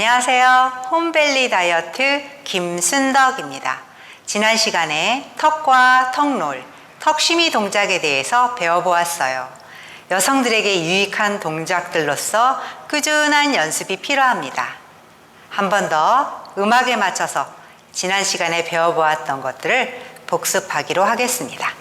안녕하세요. 홈벨리 다이어트 김순덕입니다. 지난 시간에 턱과 턱롤, 턱심이 동작에 대해서 배워보았어요. 여성들에게 유익한 동작들로서 꾸준한 연습이 필요합니다. 한 번 더 음악에 맞춰서 지난 시간에 배워보았던 것들을 복습하기로 하겠습니다.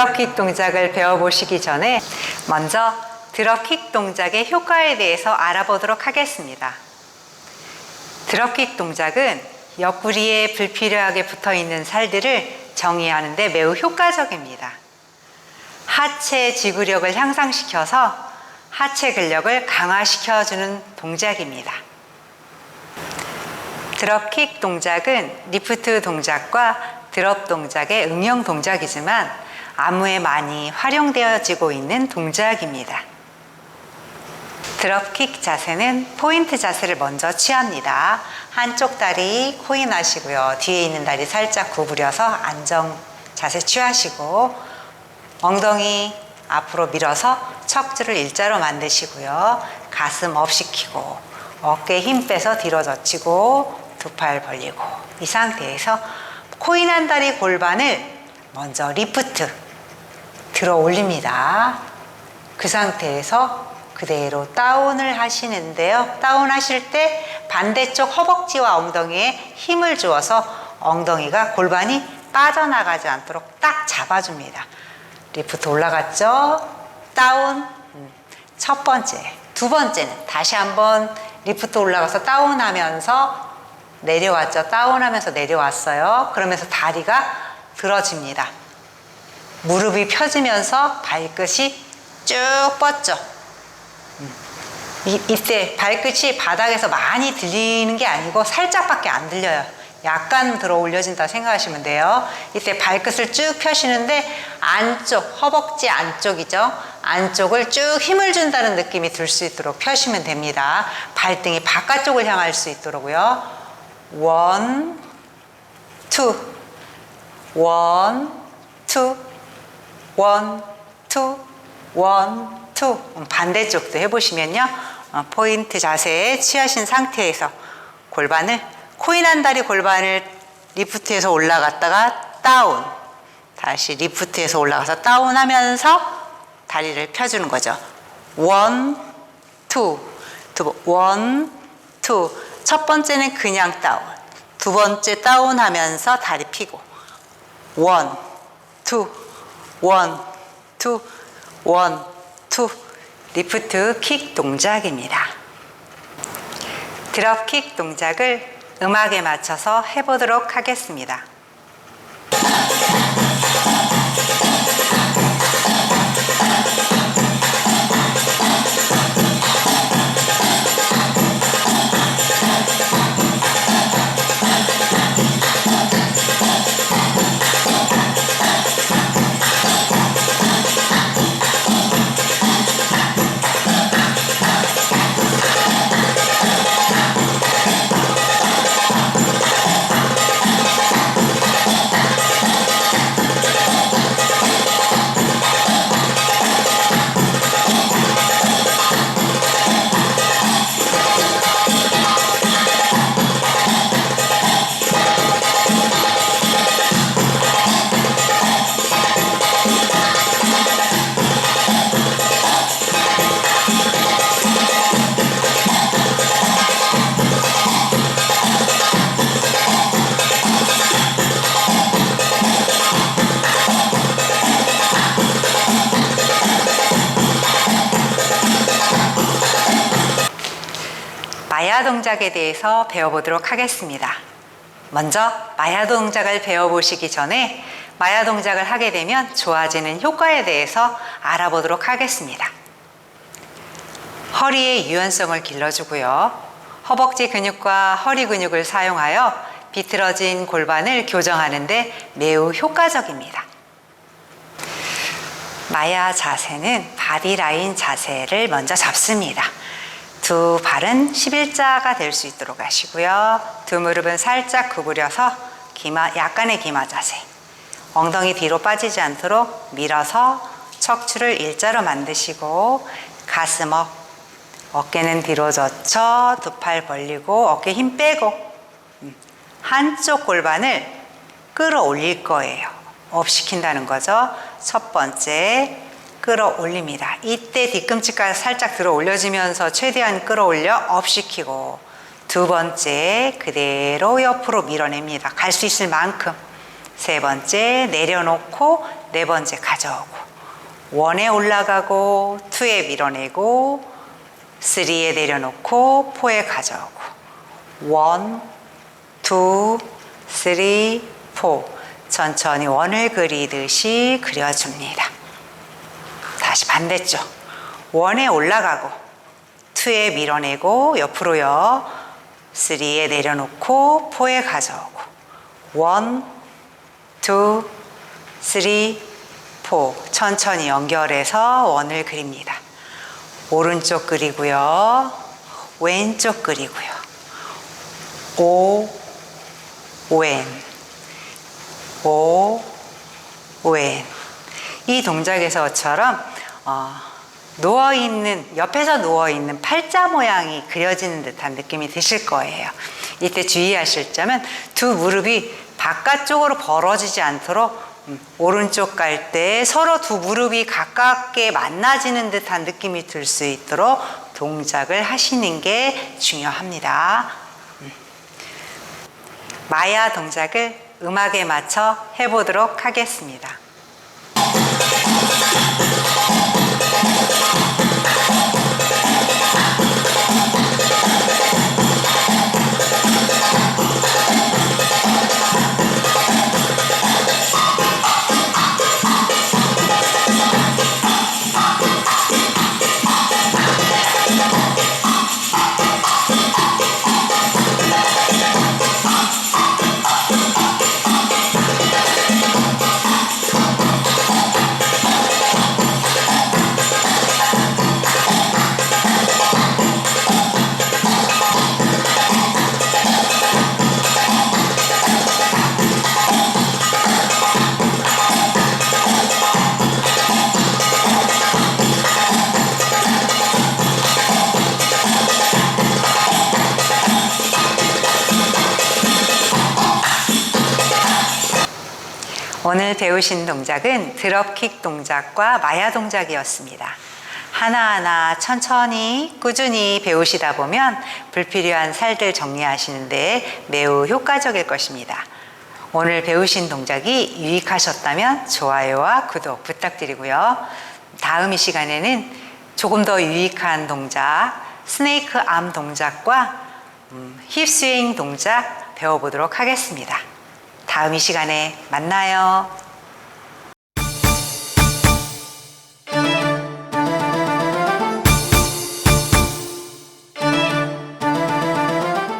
드럭킥 동작을 배워보시기 전에 먼저 드럭킥 동작의 효과에 대해서 알아보도록 하겠습니다. 드럭킥 동작은 옆구리에 불필요하게 붙어 있는 살들을 정의하는데 매우 효과적입니다. 하체 지구력을 향상시켜서 하체 근력을 강화시켜주는 동작입니다. 드롭킥 동작은 리프트 동작과 드롭 동작의 응용 동작이지만 안무에 많이 활용되어지고 있는 동작입니다. 드롭킥 자세는 포인트 자세를 먼저 취합니다. 한쪽 다리 코인 하시고요. 뒤에 있는 다리 살짝 구부려서 안정 자세 취하시고 엉덩이 앞으로 밀어서 척추를 일자로 만드시고요. 가슴 업 시키고 어깨 힘 빼서 뒤로 젖히고 두 팔 벌리고 이 상태에서 코인 한 다리 골반을 먼저 리프트 들어 올립니다. 그 상태에서 그대로 다운을 하시는데요. 다운 하실 때 반대쪽 허벅지와 엉덩이에 힘을 주어서 엉덩이가 골반이 빠져나가지 않도록 딱 잡아줍니다. 리프트 올라갔죠? 다운. 음, 첫 번째. 두 번째는 다시 한번 리프트 올라가서 다운하면서 내려왔죠. 다운하면서 내려왔어요. 그러면서 다리가 들어집니다. 무릎이 펴지면서 발끝이 쭉 뻗죠. 음. 이, 이때 발끝이 바닥에서 많이 들리는 게 아니고 살짝밖에 안 들려요. 약간 들어 올려진다 생각하시면 돼요. 이때 발끝을 쭉 펴시는데 안쪽, 허벅지 안쪽이죠. 안쪽을 쭉 힘을 준다는 느낌이 들 수 있도록 펴시면 됩니다. 발등이 바깥쪽을 향할 수 있도록요. 원, 투, 원, 투, 원, 투, 원, 투. 반대쪽도 해보시면요. 어, 포인트 자세에 취하신 상태에서 골반을 코인 한 다리 골반을 리프트에서 올라갔다가 다운 다시 리프트에서 올라가서 다운 하면서 다리를 펴주는 거죠. 원, 투, 두, 원, 투. 첫 번째는 그냥 다운. 두 번째 다운 하면서 다리 피고. 원, 투, 원, 투, 원, 투. 리프트 킥 동작입니다. 드롭 킥 동작을 음악에 맞춰서 해보도록 하겠습니다. 마야 동작에 대해서 배워보도록 하겠습니다. 먼저 마야 동작을 배워보시기 전에 마야 동작을 하게 되면 좋아지는 효과에 대해서 알아보도록 하겠습니다. 허리의 유연성을 길러주고요. 허벅지 근육과 허리 근육을 사용하여 비틀어진 골반을 교정하는데 매우 효과적입니다. 마야 자세는 바디라인 자세를 먼저 잡습니다. 두 발은 11자가 될 수 있도록 하시고요. 두 무릎은 살짝 구부려서 기마, 약간의 기마 자세. 엉덩이 뒤로 빠지지 않도록 밀어서 척추를 일자로 만드시고 가슴 업, 어깨는 뒤로 젖혀 두 팔 벌리고 어깨 힘 빼고 음, 한쪽 골반을 끌어올릴 거예요. 업 시킨다는 거죠. 첫 번째 끌어올립니다. 이때 뒤꿈치가 살짝 들어 올려지면서 최대한 끌어올려 업 시키고 두 번째 그대로 옆으로 밀어냅니다. 갈 수 있을 만큼 세 번째 내려놓고 네 번째 가져오고 원에 올라가고 투에 밀어내고 쓰리에 내려놓고 포에 가져오고 원, 투, 쓰리, 포 천천히 원을 그리듯이 그려줍니다. 다시 반대쪽 원에 올라가고 투에 밀어내고 옆으로요 쓰리에 내려놓고 포에 가져오고 원, 투, 쓰리, 포 천천히 연결해서 원을 그립니다. 오른쪽 그리고요. 왼쪽 그리고요. 오, 왼, 오, 왼. 이 동작에서처럼 어, 누워 있는 옆에서 누워 있는 팔자 모양이 그려지는 듯한 느낌이 드실 거예요. 이때 주의하실 점은 두 무릎이 바깥쪽으로 벌어지지 않도록 음, 오른쪽 갈 때 서로 두 무릎이 가깝게 만나지는 듯한 느낌이 들 수 있도록 동작을 하시는 게 중요합니다. 음. 마야 동작을 음악에 맞춰 해보도록 하겠습니다. 오늘 배우신 동작은 드롭킥 동작과 마야 동작이었습니다. 하나하나 천천히 꾸준히 배우시다 보면 불필요한 살들 정리하시는데 매우 효과적일 것입니다. 오늘 배우신 동작이 유익하셨다면 좋아요와 구독 부탁드리고요. 다음 이 시간에는 조금 더 유익한 동작, 스네이크 암 동작과 음, 힙 스윙 동작 배워보도록 하겠습니다. 다음 이 시간에 만나요.